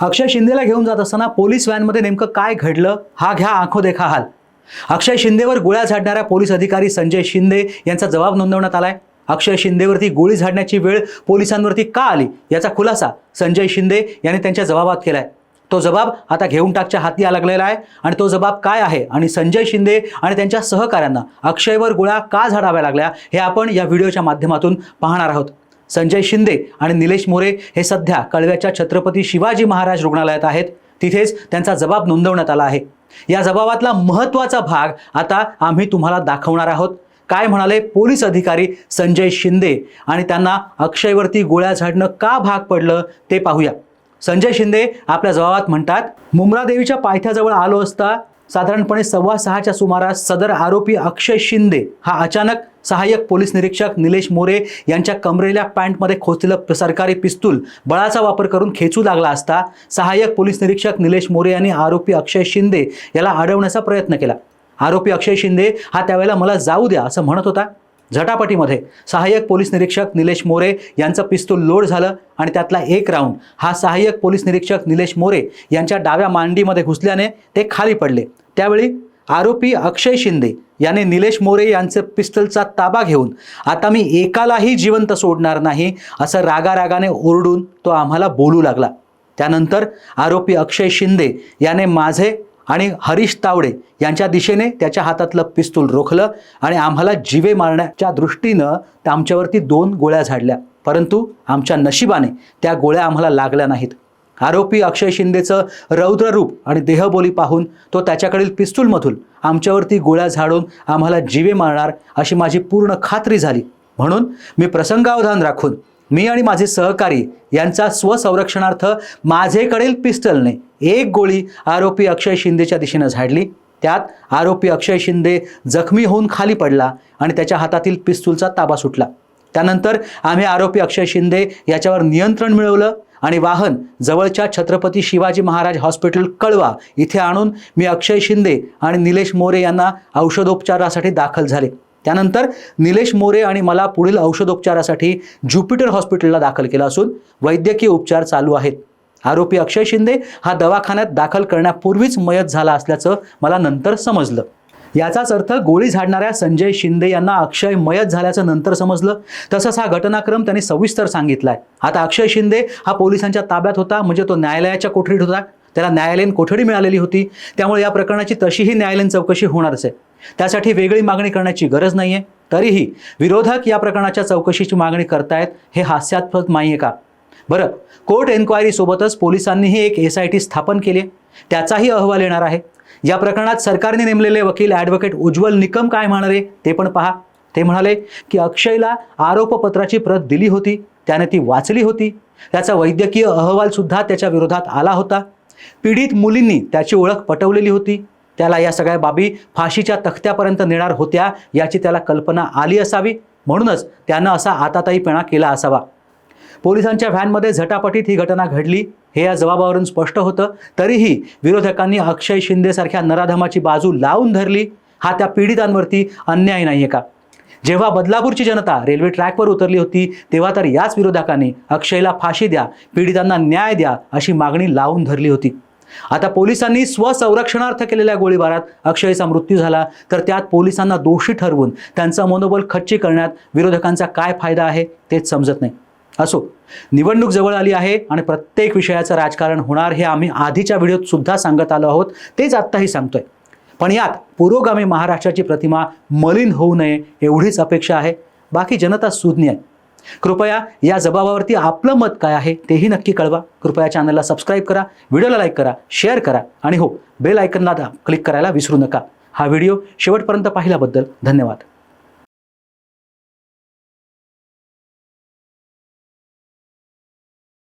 अक्षय शिंदेला घेऊन जात असताना पोलीस व्हॅनमध्ये नेमकं काय घडलं हा घ्या आखो देखा हाल. अक्षय शिंदेवर गोळ्या झाडणाऱ्या पोलीस अधिकारी संजय शिंदे यांचा जबाब नोंदवण्यात आलाय. अक्षय शिंदेवरती गोळी झाडण्याची वेळ पोलिसांवरती का आली याचा खुलासा संजय शिंदे यांनी त्यांच्या जबाबात केलाय. तो जबाब आता घेऊन टाकच्या हाती लागलेला आहे आणि तो जबाब काय आहे आणि संजय शिंदे आणि त्यांच्या सहकाऱ्यांना अक्षयवर गोळ्या का झाडाव्या लागल्या हे आपण या व्हिडिओच्या माध्यमातून पाहणार आहोत. संजय शिंदे आणि निलेश मोरे हे सध्या कळव्याच्या छत्रपती शिवाजी महाराज रुग्णालयात आहेत. तिथेच त्यांचा जबाब नोंदवण्यात आला आहे. या जबाबातला महत्त्वाचा भाग आता आम्ही तुम्हाला दाखवणार आहोत. काय म्हणाले पोलीस अधिकारी संजय शिंदे आणि त्यांना अक्षयवरती गोळ्या झाडणं का भाग पडलं ते पाहूया. संजय शिंदे आपल्या जबाबात म्हणतात मुंब्रादेवीच्या पायथ्याजवळ आलो असता साधारणपणे सव्वा सहाच्या सुमारास सदर आरोपी अक्षय शिंदे हा अचानक सहाय्यक पोलीस निरीक्षक निलेश मोरे यांच्या कमरेल्या पॅन्टमध्ये खोचलेलं सरकारी पिस्तूल बळाचा वापर करून खेचू लागला असता सहाय्यक पोलीस निरीक्षक निलेश मोरे यांनी आरोपी अक्षय शिंदे याला अडवण्याचा प्रयत्न केला. आरोपी अक्षय शिंदे हा त्यावेळेला मला जाऊ द्या असं म्हणत होता. झटापटीमध्ये सहाय्यक पोलीस निरीक्षक निलेश मोरे यांचं पिस्तूल लोड झालं आणि त्यातला एक राऊंड हा सहाय्यक पोलीस निरीक्षक निलेश मोरे यांच्या डाव्या मांडीमध्ये घुसल्याने ते खाली पडले. त्यावेळी आरोपी अक्षय शिंदे याने निलेश मोरे यांचे पिस्तलचा ताबा घेऊन आता मी एकालाही जिवंत सोडणार नाही असं रागारागाने ओरडून तो आम्हाला बोलू लागला. त्यानंतर आरोपी अक्षय शिंदे याने माझे आणि हरीश तावडे यांच्या दिशेने त्याच्या हातातलं पिस्तूल रोखलं आणि आम्हाला जीवे मारण्याच्या दृष्टीनं त्या आमच्यावरती दोन गोळ्या झाडल्या. परंतु आमच्या नशिबाने त्या गोळ्या आम्हाला लागल्या नाहीत. आरोपी अक्षय शिंदेचं रौद्ररूप आणि देहबोली पाहून तो त्याच्याकडील पिस्तूलमधून आमच्यावरती गोळ्या झाडून आम्हाला जीवे मारणार अशी माझी पूर्ण खात्री झाली. म्हणून मी प्रसंगावधान राखून मी आणि माझे सहकारी यांचा स्वसंरक्षणार्थ माझेकडील पिस्टलने एक गोळी आरोपी अक्षय शिंदेच्या दिशेनं झाडली. त्यात आरोपी अक्षय शिंदे जखमी होऊन खाली पडला आणि त्याच्या हातातील पिस्तूलचा ताबा सुटला. त्यानंतर आम्ही आरोपी अक्षय शिंदे याच्यावर नियंत्रण मिळवलं. आणि वाहन जवळच्या छत्रपती शिवाजी महाराज हॉस्पिटल कळवा इथे आणून मी अक्षय शिंदे आणि निलेश मोरे यांना औषधोपचारासाठी दाखल झाले. त्यानंतर निलेश मोरे आणि मला पुढील औषधोपचारासाठी ज्युपिटर हॉस्पिटलला दाखल केलं असून वैद्यकीय उपचार चालू आहेत. आरोपी अक्षय शिंदे हा दवाखान्यात दाखल करण्यापूर्वीच मयत झाला असल्याचं मला नंतर समजलं. याचाच अर्थ गोळी झाडणाऱ्या संजय शिंदे यांना अक्षय मयत झाल्याचं नंतर समजलं. तसंच हा घटनाक्रम त्यांनी सविस्तर सांगितलाय. आता अक्षय शिंदे हा पोलिसांच्या ताब्यात होता म्हणजे तो न्यायालयाच्या कोठडीत होता. त्याला न्यायालयीन कोठडी मिळालेली होती. त्यामुळे या प्रकरणाची तशीही न्यायालयीन चौकशी होणारच आहे. त्यासाठी वेगळी मागणी करण्याची गरज नाही आहे तरीही विरोधक या प्रकरणाच्या चौकशीची मागणी करतायत हे हास्यास्पद नाही आहे का? बरं कोर्ट एन्क्वायरीसोबतच पोलिसांनीही एक एस आय टी स्थापन केली आहे त्याचाही अहवाल येणार आहे. या प्रकरणात सरकारने नेमलेले वकील ॲडव्होकेट उज्ज्वल निकम काय म्हणाले ते पण पहा. ते म्हणाले की अक्षयला आरोपपत्राची प्रत दिली होती त्याने ती वाचली होती. त्याचा वैद्यकीय अहवालसुद्धा त्याच्या विरोधात आला होता. पीडित मुलींनी त्याची ओळख पटवलेली होती. त्याला या सगळ्या बाबी फाशीच्या तख्त्यापर्यंत नेणार होत्या याची त्याला कल्पना आली असावी म्हणूनच त्यानं असा आताताईपणा केला असावा. पोलिसांच्या व्हॅनमध्ये झटापटीत ही घटना घडली. हे या जबाबावरून स्पष्ट होतं. तरीही विरोधकांनी अक्षय शिंदेसारख्या नराधमाची बाजू लावून धरली. हा त्या पीडितांवरती अन्याय नाही आहे का? जेव्हा बदलापूरची जनता रेल्वे ट्रॅकवर उतरली होती तेव्हा तर याच विरोधकांनी अक्षयला फाशी द्या पीडितांना न्याय द्या अशी मागणी लावून धरली होती. आता पोलिसांनी स्वसंरक्षणार्थ केलेल्या गोळीबारात अक्षयचा मृत्यू झाला. तर त्यात पोलिसांना दोषी ठरवून त्यांचा मनोबल खच्ची करण्यात विरोधकांचा काय फायदा आहे तेच समजत नाही. असो निवडणूक जवळ आली आहे आणि प्रत्येक विषयाचं राजकारण होणार हे आम्ही आधीच्या व्हिडिओत सुद्धा सांगत आलो आहोत तेच आत्ताही सांगतोय. पण यात पुरोगामी महाराष्ट्राची प्रतिमा मलिन होऊ नये एवढीच अपेक्षा आहे बाकी जनता सुज्ञ आहे. कृपया या जबाबावरती आपलं मत काय आहे तेही नक्की कळवा. कृपया चॅनलला सबस्क्राईब करा व्हिडिओला लाईक करा शेअर करा आणि हो बेल आयकनला क्लिक करायला विसरू नका. हा व्हिडिओ शेवटपर्यंत पाहिल्याबद्दल धन्यवाद.